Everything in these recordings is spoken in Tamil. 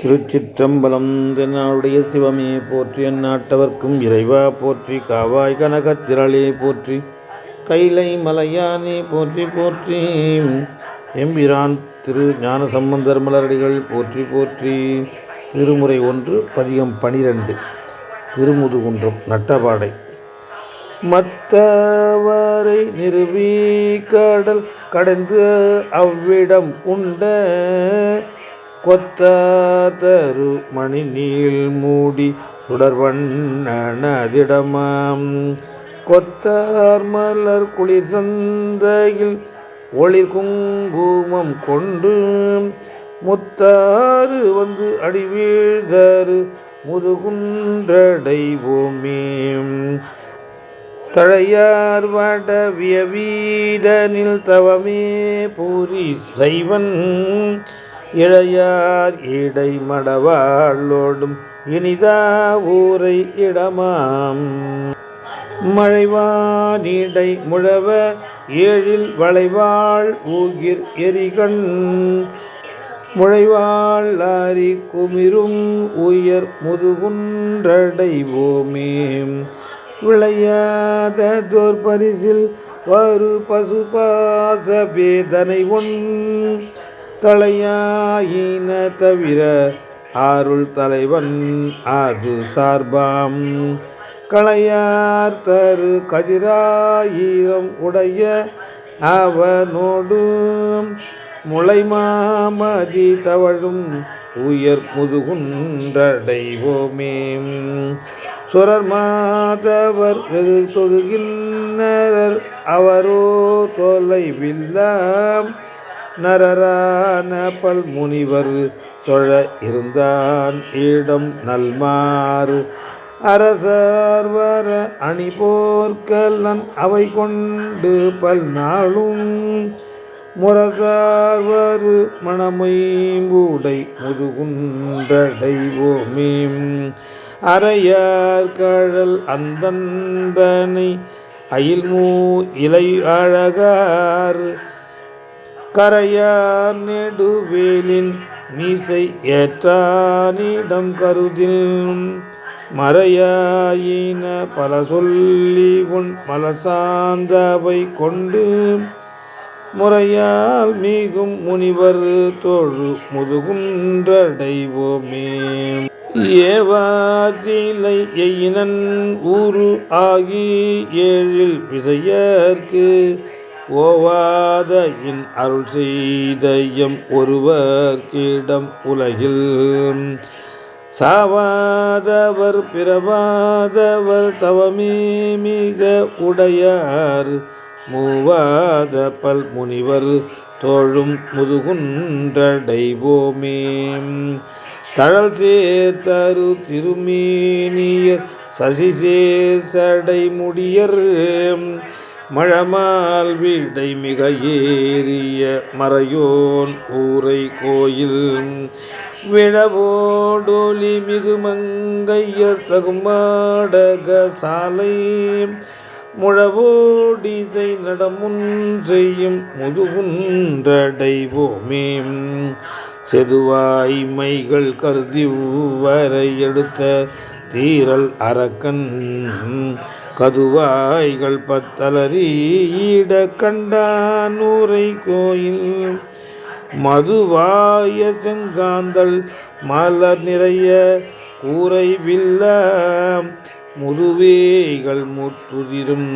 திருச்சிற்றம்பலம் தென்னாளுடைய சிவமே போற்றி எந்நாட்டவர்க்கும் இறைவா போற்றி காவாய் கனகத்திரளே போற்றி கைலை மலையானே போற்றி போற்றி எம்பிரான் திரு ஞான சம்பந்தர் மலரடிகள் போற்றி போற்றி. திருமுறை ஒன்று பதிகம் பனிரெண்டு திருமுதுகுன்றம் நட்டபாடை. மத்தவரை நிறுவி கடல் கடந்து அவ்விடம் உண்ட ஒத்தார் தரு மணி நீள் மூடி சுடர்வண்ணனதிடமாம். கொத்தார் மலர் குளிர் சந்தையில் ஒளிர் குங்குமம் கொண்டு முத்தாறு வந்து அடிவீழ்தரு முதுகுன்றடைவோமே தழையார் வடவியவீதனில் தவமே பூரி சைவன் இளையார் இடை மடவாளோடும் இனிதா ஊரை இடமாம். மழைவானிடை முழவ ஏழில் வளைவாள் ஊகிர் எரிகண். முழைவாள் ஆரி குமிரும் உயர் முதுகுன்றடைவோமே விளையாததோர் பரிசில் வரு பசுபாச வேதனை ஒன். தலையாயின தவிர ஆருள் தலைவன் அது சார்பாம். களையார் தரு கதிராயிரம் உடைய அவனோடு முளைமாமதி தவழும் உயர் முதுகுன்றடைவோமே. சுரர் மாதவர் வெகு தொகுகின்றனர் அவரோ தொலைவில்லாம் நரரான பல் முனிவர் தொழ இருந்தான் இடம் நல்மாறு. அரசர் வர அணி போர்க்கல்லன் அவை கொண்டு பல் நாளும் முரசார் வரு மணமைம்பூடை முதுகுண்டடைவோமே அறையார் கழல் அந்தந்தனை அயில்மூ இலை அழகார் கரையார் நெடுவேலின் மீசை ஏற்றானிடம் கருதில் மறையாயின பல சொல்லி உன் மலசாந்தவை கொண்டு முறையால் மீகும் முனிவர் தோழு முதுகுன்றடைவோமே. ஏவாதிலை எயினன் ஊரு ஆகி ஏழில் விசையர்க்கு ஓவாத இன் அருள் செய்தயம் ஒருவர் கீடம் உலகில். சாவாதவர் பிறவாதவர் தவமே மிக உடையார். மூவாத பல் முனிவர் தோழும் முதுகுன்றடைவோமே. தழல் சேர்த்தரு திருமேனியர் சசி சடை முடியர். மழமால் வீடை மிக ஏறிய மறையோன் ஊரை கோயில். விழவோடொலி மிகு மங்கைய தகுமாடக சாலை. முழவோடிசை நடமுன் செய்யும் முதுகுன்றடைவோமே. செதுவாய்மைகள் கருதி வரை எடுத்த தீரல் அரக்கன். கதுவாய்கள் பத்தலரீட கண்டானூரை கோயில். மதுவாய செங்காந்தல் மலர் நிறைய கூரை வில்ல முதுவேகள் முத்துதிரும்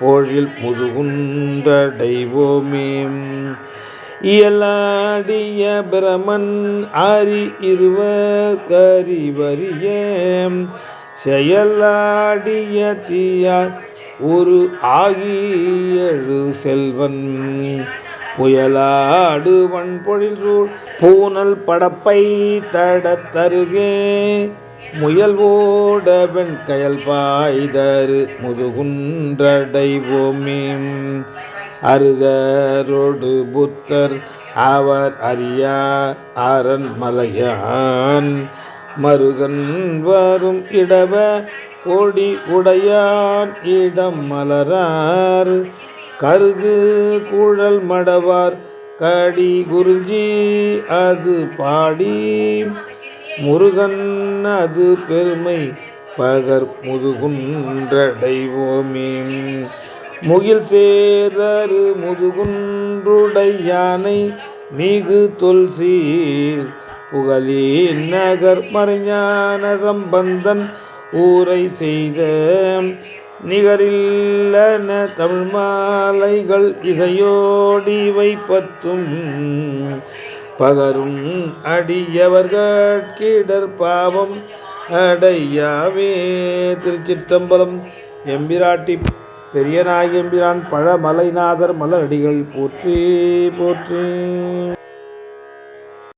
போழில் முதுகுண்டடைவோமே இயலாடிய பிரமன் அரி இருவர் கரிவரியம் செயலாடிய தீயார் ஒரு ஆகியழு செல்வன். புயலாடு வன்பொழில் சூழ் பூனல் படப்பை தடத்தருகே முயல் ஓட வெண்கயல் பாய்தரு முதுகுன்றடைவோமே அருகரோடு புத்தர் அவர் அறியா அரண்மலையான் மருகன் வரும் இடவ கோடி உடையார் இடம் மலரார். கருகு கூழல் மடவார் கடி குருஞ்சி அது பாடி. முருகன் அது பெருமை பகர் முதுகுன்றடைவோமே. முகில் சேதரு முதுகுன்றுடையானை மிகு தொல்சீர் புகழின் நகர் மறைஞான சம்பந்தன் ஊரை செய்த நிகரில்லன தமிழ் மாலைகள் இசையோடி வைப்பத்தும் பகரும் அடியவர்கட்கிடர் பாவம் அடையாவே திருச்சிற்றம்பலம் எம்பிராட்டி பெரியநாயகம்பிரான் பழமலைநாதர் மலரடிகள் போற்றி போற்றி.